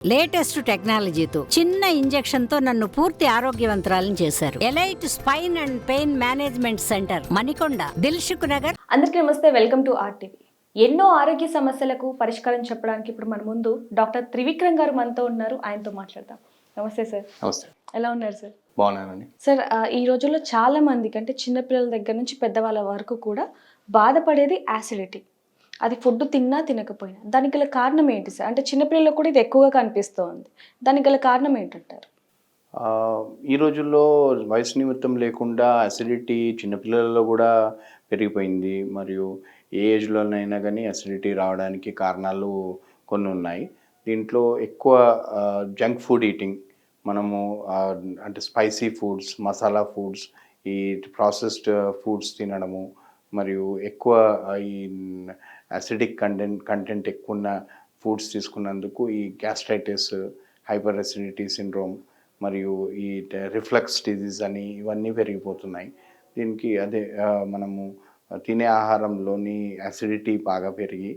Latest టెక్నాలజీతో చిన్న ఇంజెక్షన్తో నన్ను పూర్తి ఆరోగ్యవంతురాలను చేశారు. Elite spine and pain management centre Manikonda Dilsukh Nagar. అందరికీ నమస్తే వెల్కమ్ టు ఆర్టీవీ. ఎన్నో ఆరోగ్య సమస్యలకు పరిష్కారం చెప్పడానికి ఇప్పుడు మన ముందు డాక్టర్ త్రివిక్రమ్ గారు మనతో ఉన్నారు. ఆయనతో మాట్లాడదాం. నమస్తే సార్. నమస్తే. ఎలా ఉన్నారు సార్? బాగున్నానండి. సార్ ఆ, ఈ రోజుల్లో చాలా మందికి అంటే చిన్నపిల్లల దగ్గర నుంచి పెద్దవాళ్ళ వరకు కూడా బాధపడేది యాసిడిటీ అది ఫుడ్ తిన్నా తినకపోయినా. దానికి గల కారణం ఏంటి సార్? అంటే చిన్నపిల్లలకు కూడా ఇది ఎక్కువగా కనిపిస్తోంది. దానికి గల కారణం ఏంటంటారు? ఈ రోజుల్లో వయసు నిమిత్తం లేకుండా అసిడిటీ చిన్నపిల్లలలో కూడా పెరిగిపోయింది. మరియు ఏ ఏజ్లోనైనా కానీ అసిడిటీ రావడానికి కారణాలు కొన్ని ఉన్నాయి. దీంట్లో ఎక్కువ జంక్ ఫుడ్ ఈటింగ్ మనము అంటే స్పైసీ ఫుడ్స్ మసాలా ఫుడ్స్ ఈ ప్రాసెస్డ్ ఫుడ్స్ తినడము మరియు ఎక్కువ ఈ అసిడిక్ కంటెంట్ కంటెంట్ ఎక్కువ ఉన్న ఫుడ్స్ తీసుకున్నందుకు ఈ గ్యాస్ట్రైటిస్ హైపర్ అసిడిటీ సిండ్రోమ్ మరియు ఈ రిఫ్లక్స్ డిజీజ్ అని ఇవన్నీ పెరిగిపోతున్నాయి. దీనికి అదే మనము తినే ఆహారంలోని యాసిడిటీ బాగా పెరిగి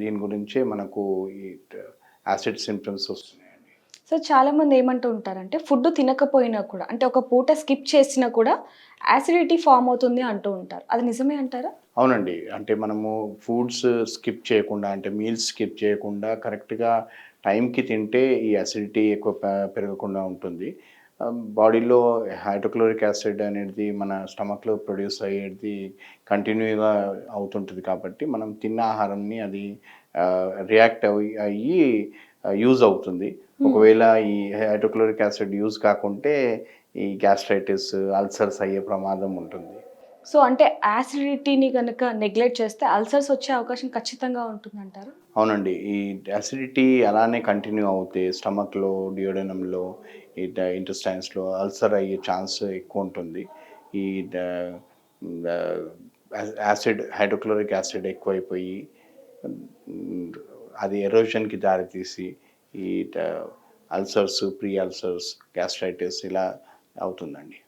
దీని గురించే మనకు ఈ యాసిడ్ సిమ్టమ్స్ వస్తున్నాయి. సో చాలామంది ఏమంటూ ఉంటారంటే ఫుడ్ తినకపోయినా కూడా అంటే ఒక పూట స్కిప్ చేసినా కూడా యాసిడిటీ ఫామ్ అవుతుంది అంటూ ఉంటారు. అది నిజమే అంటారా? అవునండి. అంటే మనము ఫుడ్స్ స్కిప్ చేయకుండా అంటే మీల్స్ స్కిప్ చేయకుండా కరెక్ట్గా టైంకి తింటే ఈ అసిడిటీ ఎక్కువ పెరగకుండా ఉంటుంది. బాడీలో హైడ్రోక్లోరిక్ యాసిడ్ అనేది మన స్టమక్లో ప్రొడ్యూస్ అయ్యేది కంటిన్యూగా అవుతుంటుంది కాబట్టి మనం తిన్న ఆహారంని అది రియాక్ట్ అయ్యి అయ్యి యూజ్ అవుతుంది. ఒకవేళ ఈ హైడ్రోక్లోరిక్ యాసిడ్ యూజ్ కాకుంటే ఈ గ్యాస్ట్రైటిస్ అల్సర్స్ అయ్యే ప్రమాదం ఉంటుంది. సో అంటే యాసిడిటీని కనుక నెగ్లెక్ట్ చేస్తే అల్సర్స్ వచ్చే అవకాశం ఖచ్చితంగా ఉంటుందంటారు? అవునండి. ఈ అసిడిటీ అలానే కంటిన్యూ అవుతే స్టమక్లో డియోడనంలో ఈ ఇంటెస్టైన్స్లో అల్సర్ అయ్యే ఛాన్స్ ఎక్కువ ఉంటుంది. ఈ యాసిడ్ హైడ్రోక్లోరిక్ యాసిడ్ ఎక్కువైపోయి అది ఎరోషన్కి దారితీసి ఈ అల్సర్స్ ప్రీ అల్సర్స్ గ్యాస్ట్రైటిస్ ఇలా అవుతుందండి.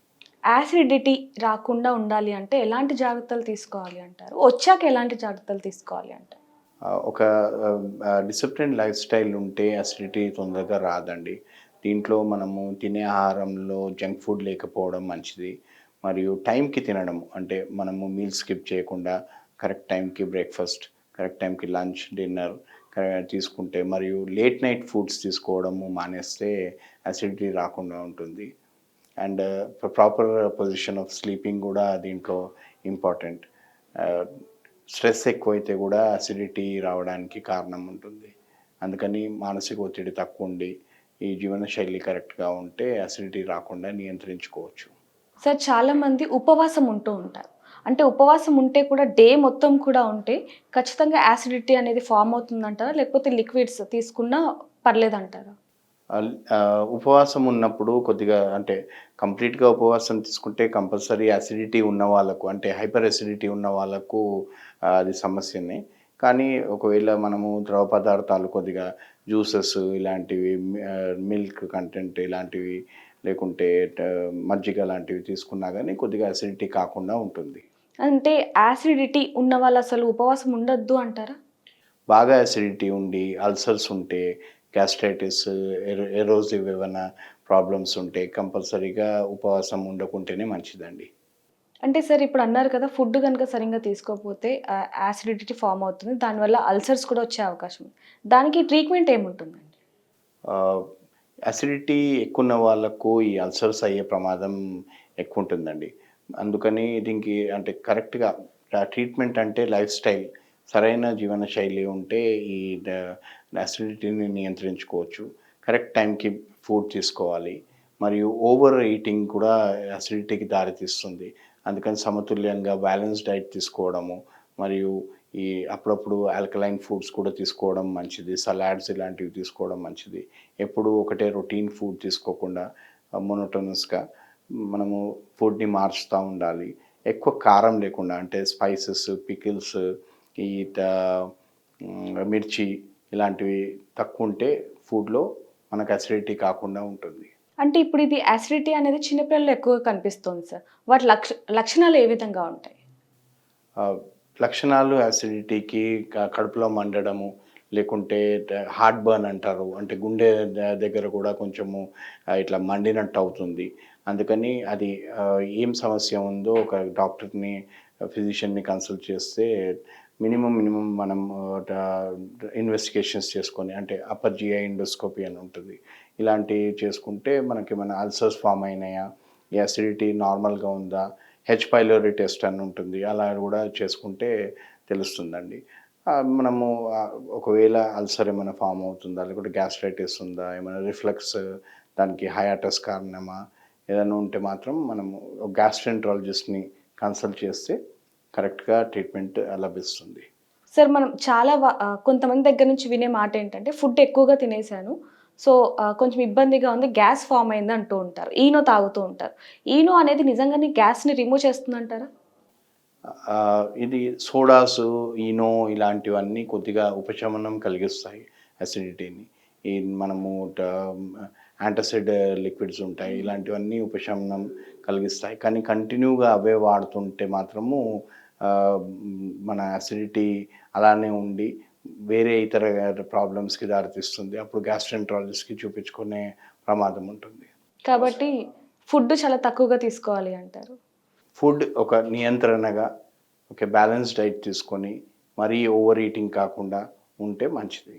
యాసిడిటీ రాకుండా ఉండాలి అంటే ఎలాంటి జాగ్రత్తలు తీసుకోవాలి అంటారు? వచ్చాక ఎలాంటి జాగ్రత్తలు తీసుకోవాలి అంటారు? ఒక డిసిప్లిన్ లైఫ్ స్టైల్ ఉంటే అసిడిటీ తొందరగా రాదండి. దీంట్లో మనము తినే ఆహారంలో జంక్ ఫుడ్ లేకపోవడం మంచిది. మరియు టైంకి తినడం అంటే మనము మీల్ స్కిప్ చేయకుండా కరెక్ట్ టైంకి బ్రేక్ఫాస్ట్ కరెక్ట్ టైంకి లంచ్ డిన్నర్ తీసుకుంటే మరియు లేట్ నైట్ ఫుడ్స్ తీసుకోవడము మానేస్తే అసిడిటీ రాకుండా ఉంటుంది. And proper position of sleeping కూడా దీంట్లో ఇంపార్టెంట్. స్ట్రెస్ ఎక్కువైతే కూడా అసిడిటీ రావడానికి కారణం ఉంటుంది. అందుకని మానసిక ఒత్తిడి తక్కువ ఉండి ఈ జీవనశైలి కరెక్ట్గా ఉంటే అసిడిటీ రాకుండా నియంత్రించుకోవచ్చు. సార్ చాలామంది ఉపవాసం ఉంటూ ఉంటారు. అంటే ఉపవాసం ఉంటే కూడా డే మొత్తం కూడా ఉంటే ఖచ్చితంగా యాసిడిటీ అనేది ఫామ్ అవుతుందంటారా? లేకపోతే లిక్విడ్స్ తీసుకున్నా పర్లేదంటారా? ఉపవాసం ఉన్నప్పుడు కొద్దిగా అంటే కంప్లీట్గా ఉపవాసం తీసుకుంటే కంపల్సరీ యాసిడిటీ ఉన్న వాళ్ళకు అంటే హైపర్ అసిడిటీ ఉన్న వాళ్ళకు అది సమస్యనే. కానీ ఒకవేళ మనము ద్రవ పదార్థాలు కొద్దిగా జ్యూసెస్ ఇలాంటివి మిల్క్ కంటెంట్ ఇలాంటివి లేకుంటే మజ్జిగ లాంటివి తీసుకున్నా కానీ కొద్దిగా అసిడిటీ కాకుండా ఉంటుంది. అంటే యాసిడిటీ ఉన్న వాళ్ళు అసలు ఉపవాసం ఉండొద్దు అంటారా? బాగా అసిడిటీ ఉండి అల్సర్స్ ఉంటే గ్యాస్ట్రైటిస్ ఎరోజివ్ ఏమైనా ప్రాబ్లమ్స్ ఉంటే కంపల్సరీగా ఉపవాసం ఉండకుంటేనే మంచిదండి. అంటే సార్ ఇప్పుడు అన్నారు కదా ఫుడ్ కనుక సరిగ్గా తీసుకోకపోతే యాసిడిటీ ఫామ్ అవుతుంది. దానివల్ల అల్సర్స్ కూడా వచ్చే అవకాశం దానికి ట్రీట్మెంట్ ఏముంటుందండి? అసిడిటీ ఎక్కువ ఉన్న వాళ్ళకు ఈ అల్సర్స్ అయ్యే ప్రమాదం ఎక్కువ ఉంటుందండి. అందుకని దీనికి అంటే కరెక్ట్గా ట్రీట్మెంట్ అంటే లైఫ్ స్టైల్ సరైన జీవన శైలి ఉంటే ఈ అసిడిటీని నియంత్రించుకోవచ్చు. కరెక్ట్ టైంకి ఫుడ్ తీసుకోవాలి. మరియు ఓవర్ ఈటింగ్ కూడా అసిడిటీకి దారితీస్తుంది. అందుకని సమతుల్యంగా బ్యాలెన్స్ డైట్ తీసుకోవడము మరియు ఈ అప్పుడప్పుడు ఆల్కలైన్ ఫుడ్స్ కూడా తీసుకోవడం మంచిది. సలాడ్స్ ఇలాంటివి తీసుకోవడం మంచిది. ఎప్పుడు ఒకటే రొటీన్ ఫుడ్ తీసుకోకుండా మొనోటోనస్గా మనము ఫుడ్ని మార్చుతూ ఉండాలి. ఎక్కువ కారం లేకుండా అంటే స్పైసెస్ పికిల్స్ ఈ మిర్చి ఇలాంటివి తక్కువ ఉంటే ఫుడ్లో మనకు అసిడిటీ కాకుండా ఉంటుంది. అంటే ఇప్పుడు ఇది యాసిడిటీ అనేది చిన్నపిల్లలు ఎక్కువగా కనిపిస్తుంది సార్. వాటి లక్ష లక్షణాలు ఏ విధంగా ఉంటాయి? లక్షణాలు అసిడిటీకి కడుపులో మండడము లేకుంటే హార్ట్ బర్న్ అంటారు. అంటే గుండె దగ్గర కూడా కొంచెము ఇట్లా మండినట్టు అవుతుంది. అందుకని అది ఏం సమస్య ఉందో ఒక డాక్టర్ని ఫిజిషియన్ని కన్సల్ట్ చేస్తే మినిమం మినిమం మనం ఇన్వెస్టిగేషన్స్ చేసుకొని అంటే అప్పర్ జిఐ ఇండోస్కోపీ అని ఉంటుంది. ఇలాంటివి చేసుకుంటే మనకి మన అల్సర్స్ ఫామ్ అయినాయా? యాసిడిటీ నార్మల్గా ఉందా? హెచ్ పైలోరీ టెస్ట్ అని ఉంటుంది. అలా కూడా చేసుకుంటే తెలుస్తుందండి. మనము ఒకవేళ అల్సర్ ఏమైనా ఫామ్ అవుతుందా? లేకుంటే గ్యాస్ట్రైటిస్ ఉందా? ఏమైనా రిఫ్లెక్స్ దానికి హయాటస్ కారణమా? ఏదైనా ఉంటే మాత్రం మనము గ్యాస్ట్రెంట్రాలజిస్ట్ని కన్సల్ట్ చేస్తే కరెక్ట్గా ట్రీట్మెంట్ లభిస్తుంది. సార్ మనం చాలా కొంతమంది దగ్గర నుంచి వినే మాట ఏంటంటే ఫుడ్ ఎక్కువగా తినేసాను సో కొంచెం ఇబ్బందిగా ఉంది గ్యాస్ ఫామ్ అయింది అంటూ ఉంటారు ఈనో తాగుతూ ఉంటారు. ఈనో అనేది నిజంగానే గ్యాస్ని రిమూవ్ చేస్తుందంటారా? ఇది సోడాసు ఈనో ఇలాంటివన్నీ కొద్దిగా ఉపశమనం కలిగిస్తాయి అసిడిటీని మనము యాంటసిడ్ లిక్విడ్స్ ఉంటాయి. ఇలాంటివన్నీ ఉపశమనం కలిగిస్తాయి. కానీ కంటిన్యూగా అవే వాడుతుంటే మాత్రము మన అసిడిటీ అలానే ఉండి వేరే ఇతర ప్రాబ్లమ్స్కి దారితీస్తుంది. అప్పుడు గ్యాస్ట్రెంట్రాలజిస్ట్కి చూపించుకునే ప్రమాదం ఉంటుంది. కాబట్టి ఫుడ్ చాలా తక్కువగా తీసుకోవాలి అంటారు. ఫుడ్ ఒక నియంత్రణగా ఒక బ్యాలెన్స్ డైట్ తీసుకొని మరీ ఓవర్ ఈటింగ్ కాకుండా ఉంటే మంచిది.